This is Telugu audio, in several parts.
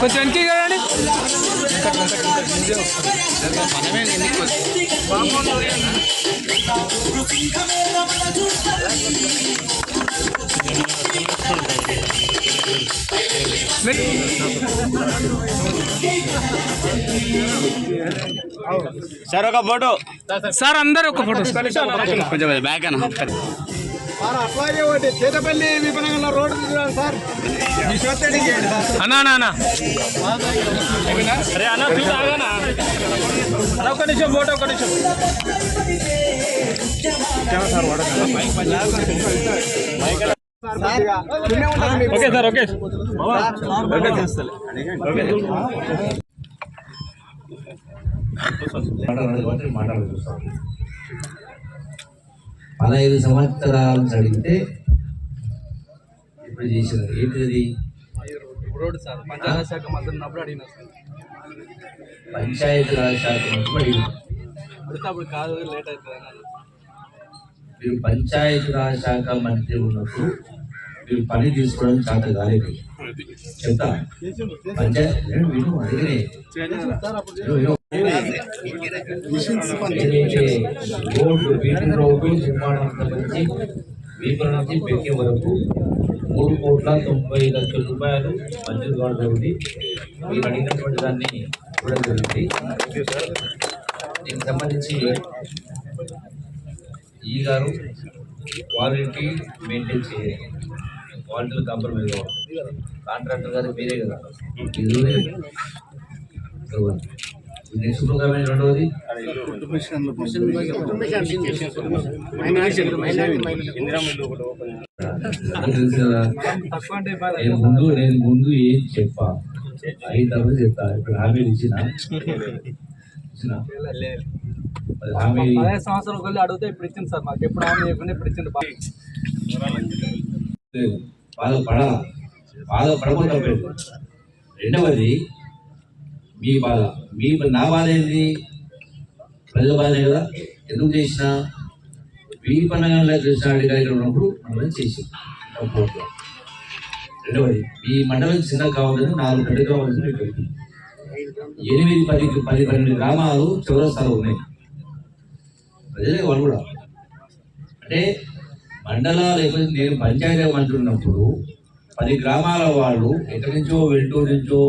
కొంచెం వెనక్కి కదండి సార్ ఒక ఫోటో. సార్ అందరు ఒక ఫోటో. కొంచెం బ్యాక్ అన్న. సార్ అట్లాగే ఒకటి చేతపల్లి విపణంగా రోడ్డు చూడాలి సార్. అన్నా అన్నా అన్నా. అరే అన్న ప్లీజ్ ఆగనా అన్న, ఒక నిమిషం ఫోటో ఒక నిమిషం. నిన్నే ఉంటుంది మీకు. Okay sir okay. పదహైదు సంవత్సరాలు చదివితే ఇప్పుడు చేసినారు ఏంటిది రోడ్ సార్ పంచాయతీ శాఖ మంత్రి ఉన్నప్పుడు అడిగిన సార్ పంచాయతీ రాజ్ శాఖ మంత్రి అడిగారు. అడిగితే అప్పుడు కాదు లేట్ అవుతుంది అని మీరు పంచాయతీ రాజ్ శాఖ మంత్రి ఉన్నప్పుడు మీరు పని తీసుకోవడం చేత కాలేదు చెప్తా. పంచాయతీ అడిగినే. రోడ్డు నిర్మాణం వీపుల నుంచి పెక్కే వరకు మూడు కోట్ల తొంభై లక్షల రూపాయలు మంజూరు కావడం జరిగింది. మీరు అడిగినటువంటి దాన్ని కూడా జరిగింది. దీనికి సంబంధించి ఈ గారు క్వాలిటీ మెయింటైన్ చేయాలి. క్వాలిటీలో కాంప్రమైజ్ అవ్వాలి. కాంట్రాక్టర్ గారు మీరే కదా. నెక్స్ట్ ప్రోగ్రామ్ రెండవది. ముందు నేను ముందు ఏం చెప్పా? అయిన తర్వాత చెప్తా. ఇప్పుడు హామీలు ఇచ్చిన? పదహైదు సంవత్సరాల కొద్ది అడిగితే ఇప్పుడు ఇచ్చింది సార్ మాకు. ఎప్పుడు హామీ చేయకుండా ఇప్పుడు ఇచ్చింది. బాగా లేదు. బాధపడ బాధపడకుండా తప్పలేదు రెండవది మీ బాధ మీ నా బాధ ఏంది? ప్రజల బాధ కదా ఎందుకు చేసిన? మీ పండుగ కృష్ణారెడ్డి గారి ఉన్నప్పుడు మనం చేసి రెండవది ఈ మండలం చిన్న కావాలని నాలుగు పెద్ద కావాలని ఎనిమిది పది పది పన్నెండు గ్రామాలు చౌరస్తాలు ఉన్నాయి. ప్రజలే వాళ్ళు కూడా. అంటే మండలాలు లేకపోతే నేను పంచాయతీ అంటున్నప్పుడు పది గ్రామాల వాళ్ళు ఎక్కడి నుంచో వెంటూరు నుంచో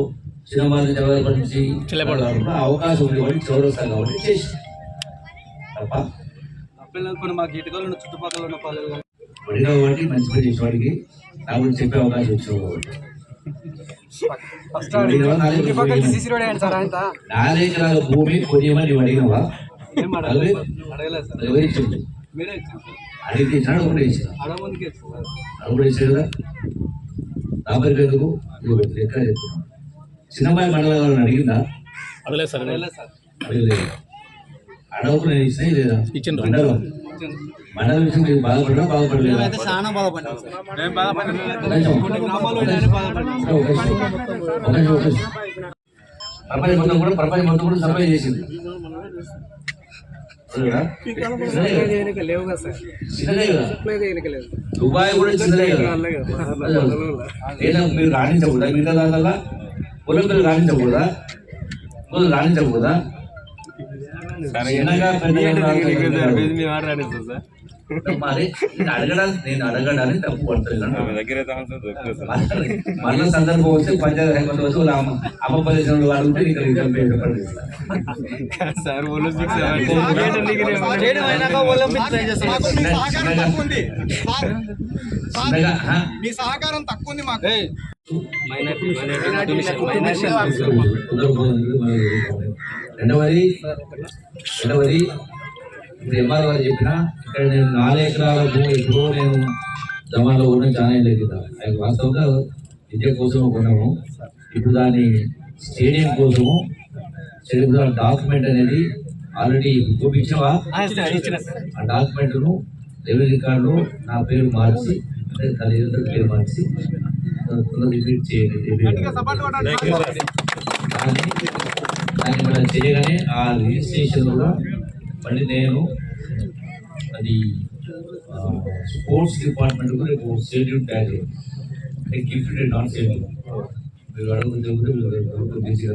చిన్నమారి జగదపటి నుంచి అవకాశం ఉంది కాబట్టి చౌరస్తా కాబట్టి చేసి తప్ప పిల్లలు మాకు ఇటుకలు ఉన్న చుట్టుపక్కల ఉన్న పల్లెలు అడిగిన వాడికి మంచి పని చేసిన వాడికి నా గురించి చెప్పే అవకాశం వచ్చిన కాబట్టి? నాలుగు ఎకరాల భూమి కొనియమని నువ్వు అడిగినవా అడగలేదు అడిగితే ఒకటే ఇచ్చిన కూడా ఇచ్చాడు కదా? నా పేరు ఎందుకు? ఇదిగో పెట్టు, ఎక్కడ చెప్తున్నాను. చిన్నమ్మాయి మండలం అడిగిందా? అడగలేదు సార్. అడగలేదు. అడగకు నేను ఇచ్చినా లేదా మండలం. మండలం విషయం మీరు బాధపడలేదా. ప్రపంచం మొత్తం కూడా ప్రపంచం మొత్తం కూడా సర్వే చేసింది. దుబాయ్ కూడా చిన్నదే కదా లేదా మీరు రాణించకూడదా మిగతా దానివల్ల ఒలింపిక్ రాణించకూడదా మొదలు రాణించకూడదా చిన్నగా పెద్దగా రాణించకూడదా? మరి నేను అడగడానికి నేను అడగడానికి తప్పు పడుతున్నాను మళ్ళీ సందర్భం వస్తే పంచాయతీ హైకోర్టు వచ్చి వాళ్ళ అమ్మ అమ్మ ప్రదేశంలో అడిగితే ఇక్కడ మాకు మీ సహకారం తక్కువ ఉంది. సార్, సార్, చిన్నగా రెండవది రెండవది ఇప్పుడు ఎంఆర్ గారు చెప్పిన ఇక్కడ నేను నాలుగు ఎకరాల భూమి ఎప్పుడో నేను జమాలో ఉన్న చాలా ఏళ్ళు కదా. ఆయన వాస్తవంగా విద్య కోసం కొన్నాము. ఇప్పుడు దాని స్టేడియం కోసము స్టేడియం డాక్యుమెంట్ అనేది ఆల్రెడీ చూపించావా? ఆ డాక్యుమెంట్ను రెవెన్యూ రికార్డులో నా పేరు మార్చి అంటే తల్లిదండ్రుల పేరు మార్చి రిపీట్ చేయండి దాన్ని మనం చేయగానే ఆ రిజిస్ట్రేషన్ కూడా మళ్ళీ నేను అది స్పోర్ట్స్ డిపార్ట్మెంట్ కూడా రేపు షెడ్యూల్ చేయాలి అంటే గిఫ్ట్ అండ్ నాన్ షెడ్యూల్ మీరు అడుగుతుంటే ప్రభుత్వం బీసీ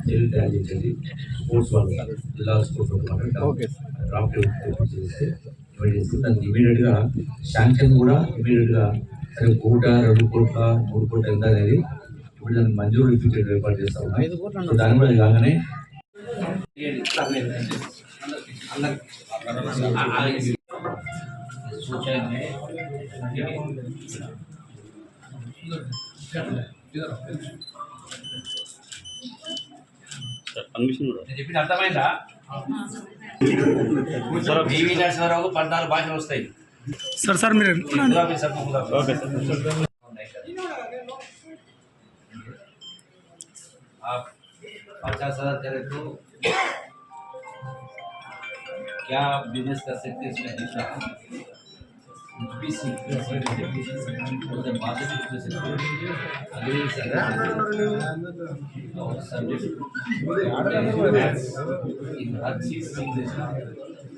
షెడ్యూల్ తయారు చేసేది స్పోర్ట్స్ వాళ్ళు జిల్లా స్పోర్ట్స్ ఓకే డ్రాఫ్ట్ చేస్తే దానికి ఇమీడియట్గా శాంక్షన్ కూడా ఇమీడియట్గా సరే కోట రెండు కోట్ల మూడు కోట్ల ఎంత అనేది ఇప్పుడు దానికి మంజూరు ఇప్పించే ఏర్పాటు చేస్తా ఉన్నాం. దాని కూడా. కాగానే చెప్పిన అర్థమైందా? బీవీ నరసింహారావు పద్నాలుగు భాషలు వస్తాయి. సార్ సార్ మీరు. Okay sir. पचास हज़ार करे तो क्या बिज़नेस कर सकते हैं इसमें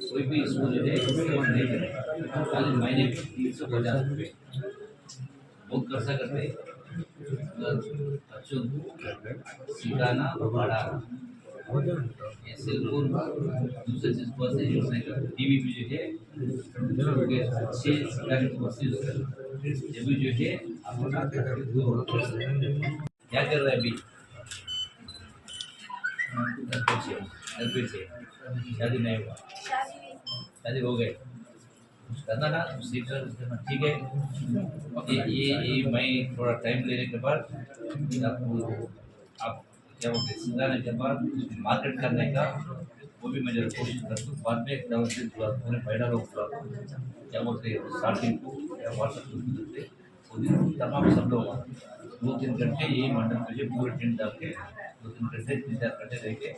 कोई भी स्कूल नहीं खाली महीने तीन सौ पचास रुपये बहुत खर्चा करते सिखाना और ये सेलफोन दूसरे चीज़ को ऐसे यूज़ नहीं करते टीवी भी जो है अच्छे सिखाने को यूज़ करते ये भी जो है अपना क्या कर रहे हैं अभी? शादी नहीं हुआ। शादी हो गए करना ना सीख कर ठीक है। ये ये ये मैं थोड़ा टाइम लेने के बाद आपको, आप क्या बोलते हैं सिखाने के बाद मार्केट करने का, वो भी मैं जरा कोशिश करता हूँ। बाद में क्या बोलते पूरे फ़ायदा लोग क्या बोलते हैं स्टार्टिंग को, या व्हाट्सएप को हैं, वो दिन तमाम सब लोग दो तीन घंटे यही मंडल मुझे पूरे टेंट डाल के, दो तीन घंटे तीन चार घंटे रह के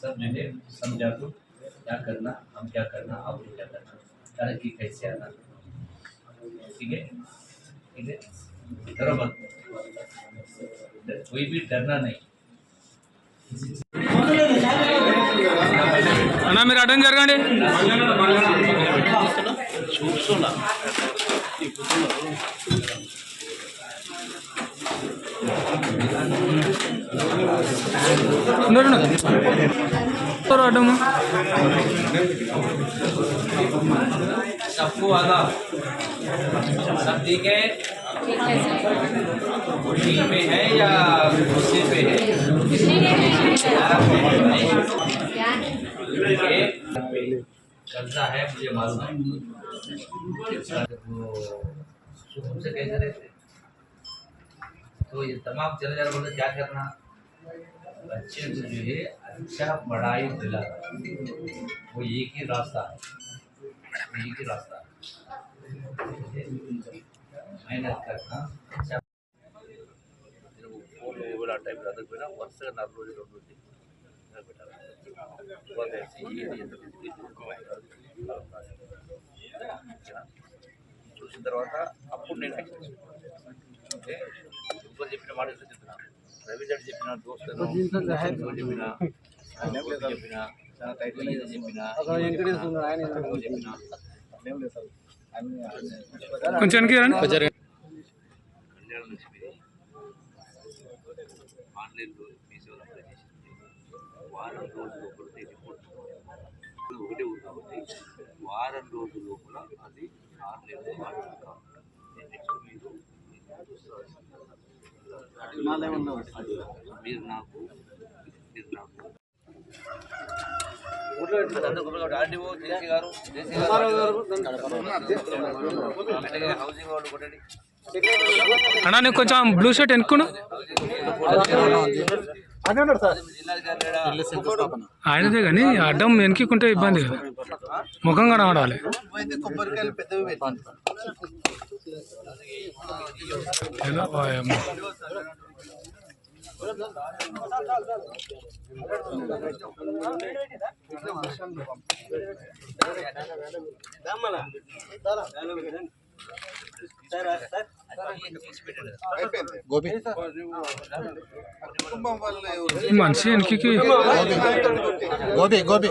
सब जो है समझा दो क्या करना, हम क्या करना आप क्या करना। तरक्की कैसे आना ठीक है ठीक है डरो मत कोई भी डरना नहीं అన్నా మీరు అటెండ్ జరగండి చూస్తున్నా करो ऑटो में। सबको आदाब सब ठीक है? खुशी में है या गुस्से पे है चलता है मुझे मालूम है। कैसे रहते तो ये तमाम चले जा रहे बोले क्या करना बच्चे को जो है अच्छा पढ़ाई दिला वो एक ही रास्ता है वो एक ही रास्ता है मेहनत करना अच्छा ఫోన్ కూడా ఆ టైంలో అందకపోయినా వరుసగా నాలుగు రోజులు రెండు రోజులు పెట్టాలి తర్వాత ఏది ఎంత చూసిన తర్వాత అప్పుడు నేను యాక్షన్ ఓకే ఇప్పుడు చెప్పిన మాట ఇట్లా చెప్తున్నా రవి గారు చెప్పిన దోస్తులు చెప్పిన చెప్పిన చెప్పిన చెప్పిన. కొంచెం కళ్యాణ లక్ష్మి ఆన్లైన్లో మీ సేవలు అప్లై చేసింది. వారం రోజుల లోపల రిపోర్ట్. ఒకటే ఊరు కాబట్టి వారం రోజుల లోపల అది ఆన్లైన్లో కావాలి. నెక్స్ట్ మీరు మీరు నాకు మీరు నాకు. ఆర్డీఓ జేసీ గారు జేసీ గారు అలాగే హౌసింగ్ వాళ్ళు కొట్టండి. అన్నా నీకు కొంచెం బ్లూ షర్ట్ ఎనుక్కును ఆయనదే కానీ అడ్డం వెనక్కుంటే ఇబ్బంది కదా. ముఖం కనబడాలి. వాయమ్మ. గోపి. మనిషి వెనక్కి గోపి గోపి.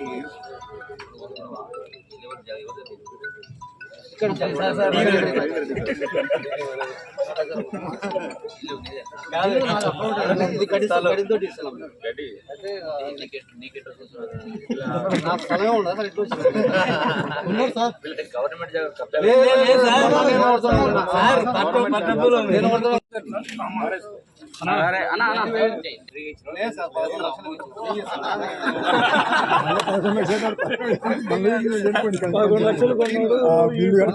你有，不是我问的吧？你留点油在里头。గవర్నమెంట్ కబ్జా పదకొండు లక్షలు కొన్నాడు బిల్లు కట్టలేదు మళ్ళీ పంచాయతీ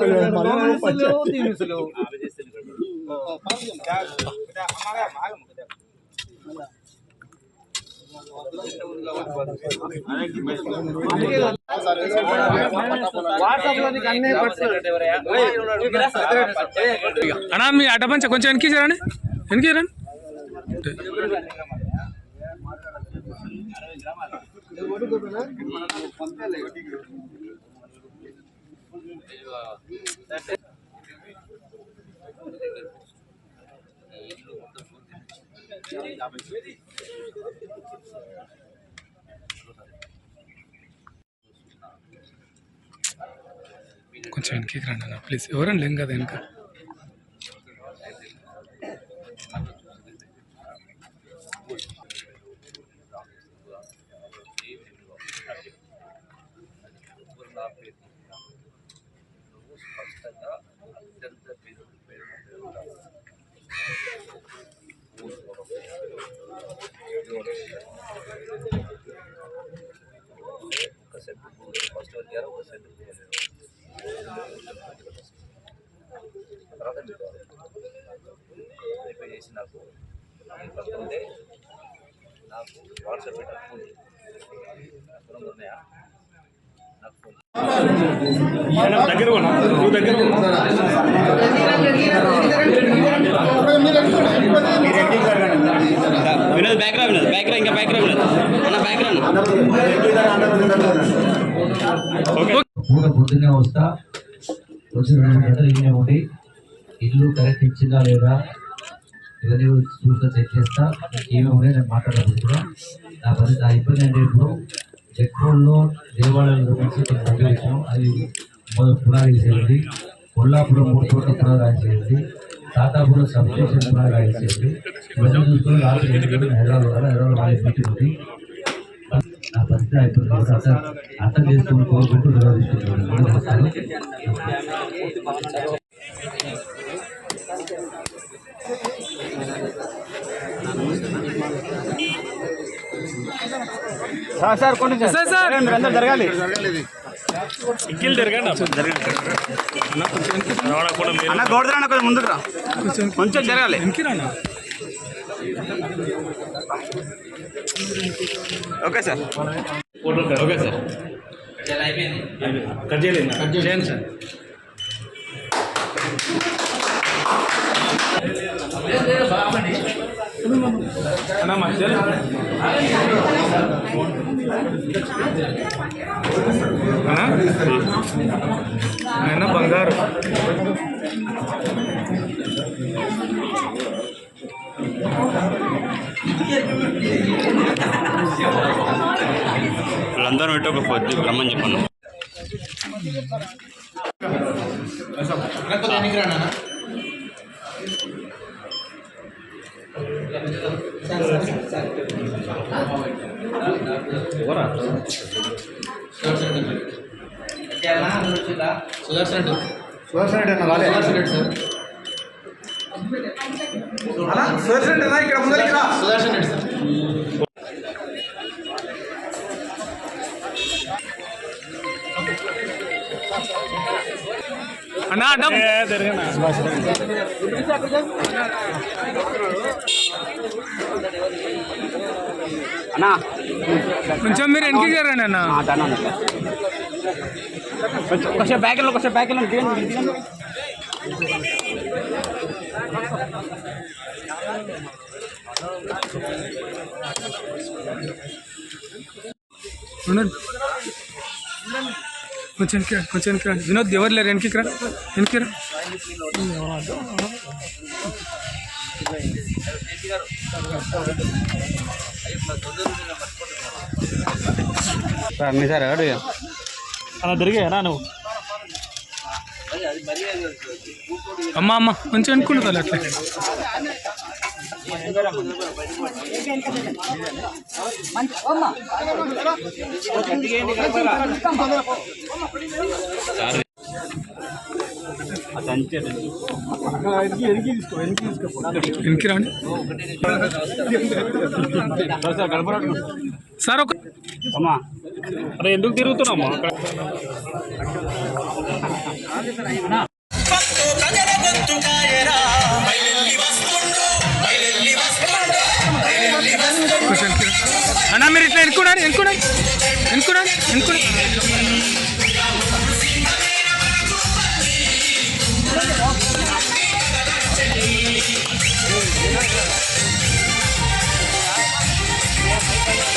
అన్నా మీ అడ్డపంచ కొంచెం వెనక్కి రండి వెనక్కి రండి కొంచెం వెనక్కి రండి అన్న ప్లీజ్ ఎవరండి లేం కదా వెనక ఒక సెట్ ఫస్ట్ వచ్చారు ఒక సెట్ తర్వాత మీకు రిపేర్ చేసి నాకు కాకపోతే నాకు వాట్సాప్ పెట్టాను ఫోన్ వినోద్ బ్యాక్ రా వినోద్ బ్యాక్ రా ఇంకా బ్యాక్ రా వినోద్ అన్న బ్యాక్ రా పొద్దున్నే వస్తా వచ్చిన గంటలు ఇల్లు కరెక్ట్ ఇచ్చిందా లేదా? ఇవన్నీ చూస్తా చెక్ చేస్తా. ఏమేమి ఉన్నాయి నేను మాట్లాడబోతున్నా నా పని నా ఇబ్బంది అంటే ఇప్పుడు చెక్ రోడ్లో దేవాలయాల గురించి నేను అది మొదటి పునాది చేయండి కొల్లాపురం మూడు చోట్ల పునాది చేయండి తాతాపురం సబ్ స్టేషన్ పునాది చేయండి ఇవన్నీ చూసుకుని రాత్రి ఎనిమిది హైదరాబాద్ హైదరాబాద్ వాళ్ళ మీటింగ్ ఉంది నా పరిస్థితి అయిపోతుంది అర్థం అర్థం చేసుకుని కోరుకుంటూ నిర్వహిస్తున్నాను సార్ సార్ కొన్ని సార్, సార్. మీరందరూ జరగాలి? ఇంకిల్ జరగండి అన్న గోడదరా కొంచెం ముందుకు రా. కొంచెం కొంచెం జరగాలి. వెనక్కి రానా okay sir. Okay sir. Cut చేయలేదు. చేయండి సార్. అన్నా మధ్యలో అన్నా ఆయన బంగారు వాళ్ళందరూ పెట్టి ఒక పొద్దు రమ్మని చెప్పాను వచ్చిందా సుదర్శన్ రెడ్డి అన్న రాలే అన్నా సుదర్శన్ రెడ్డి అన్న ఇక్కడ ముందరికి రా సుదర్శన్ రెడ్డి సార్ అన్నా అడ్డం అన్నా కొంచెం మీరు వెనక్కి జరండి అన్న కొంచెం కొంచెం బ్యాక్ వెళ్ళి కొంచెం బ్యాక్ వెళ్ళండి దిగండి దిగండి వినోద్ కొంచెం వెనక్కి రా, కొంచెం వెనక్కి రా. వినోద్ ఎవరు లేరు వెనక్కి రా వెనక్కి రా సార్ మీ సార్ అడుగు అలా దొరికాయనా నువ్వు. అమ్మ అమ్మ కొంచెం వెనుకుంటుంది అట్లా. వెనక్కి రాండి. సార్ ఒక అమ్మా అరే ఎందుకు రా. అన్నా మీరు ఇట్లా ఎన్నుకున్నారు ఎన్నుకున్నారు ఎన్నుకున్నారు ఎన్నుకున్నారు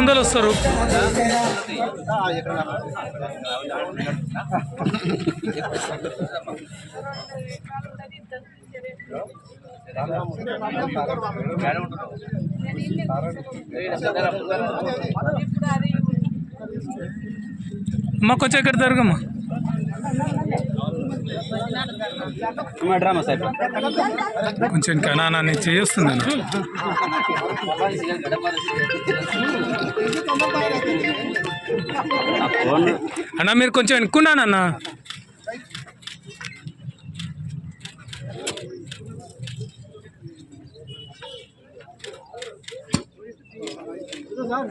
వందలు వస్తారు. అమ్మ కొంచెం ఇక్కడ జరగమ్మా కొంచెం కణానాన్ని చేస్తుంది అన్న. మీరు కొంచెం వెనుక్కున్నానన్నా సార్